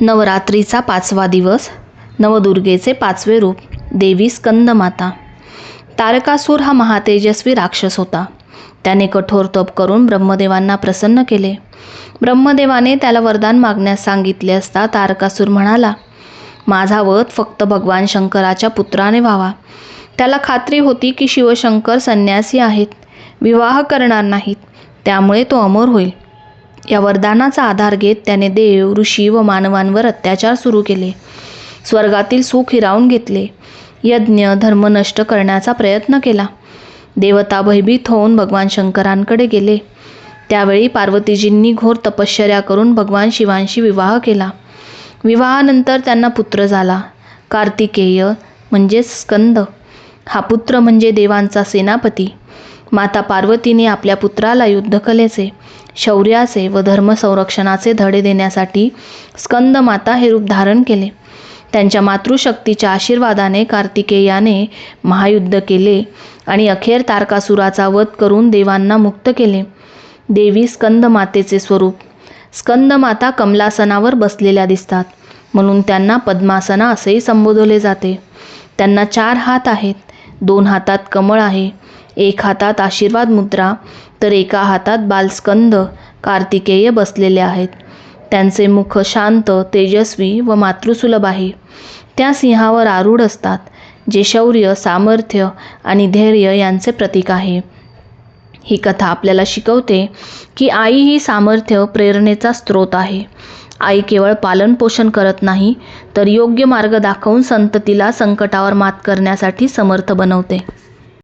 नवरात्रीचा पाचवा दिवस नवदुर्गेचे पाचवे रूप देवी स्कंदमाता. तारकासूर हा महातेजस्वी राक्षस होता. त्याने कठोर तप करून ब्रह्मदेवांना प्रसन्न केले. ब्रह्मदेवाने त्याला वरदान मागण्यास सांगितले असता तारकासूर म्हणाला माझा वध फक्त भगवान शंकराच्या पुत्राने व्हावा. त्याला खात्री होती की शिवशंकर संन्यासी आहेत. विवाह करणार नाहीत. त्यामुळे तो अमर होईल. या वरदानाचा आधार घेत त्याने देव ऋषी व मानवांवर अत्याचार सुरू केले. स्वर्गातील सुख हिरावून घेतले. यज्ञ धर्म नष्ट करण्याचा प्रयत्न केला. देवता भयभीत होऊन भगवान शंकरांकडे गेले. त्यावेळी पार्वतीजींनी घोर तपश्चर्या करून भगवान शिवांशी विवाह केला. विवाहानंतर त्यांना पुत्र झाला. कार्तिकेय म्हणजेच स्कंद. हा पुत्र म्हणजे देवांचा सेनापती. माता पार्वतीने आपल्या पुत्राला युद्धकलेचे शौर्याचे व धर्मसंरक्षणाचे धडे देण्यासाठी स्कंद माता हे रूप धारण केले. त्यांच्या मातृशक्तीच्या आशीर्वादाने कार्तिकेयाने महायुद्ध केले आणि अखेर तारकासुराचा वध करून देवांना मुक्त केले. देवी स्कंद मातेचे स्वरूप. स्कंद माता कमलासनावर बसलेल्या दिसतात म्हणून त्यांना पद्मासना असेही संबोधले जाते. त्यांना चार हात आहेत. दोन हातात कमळ आहे. एक हातात आशीर्वाद मुद्रा तर एका हातात बालस्कंद कार्तिकेय बसलेले आहेत. त्यांचे मुख शांत तेजस्वी व मातृसुलभ आहे. त्या सिंहावर आरूढ असतात जे शौर्य सामर्थ्य आणि धैर्य यांचे प्रतीक आहे. ही कथा आपल्याला शिकवते की आई ही सामर्थ्य प्रेरणेचा स्रोत आहे. आई केवळ पालनपोषण करत नाही तर योग्य मार्ग दाखवून संततीला संकटावर मात करण्यासाठी समर्थ बनवते.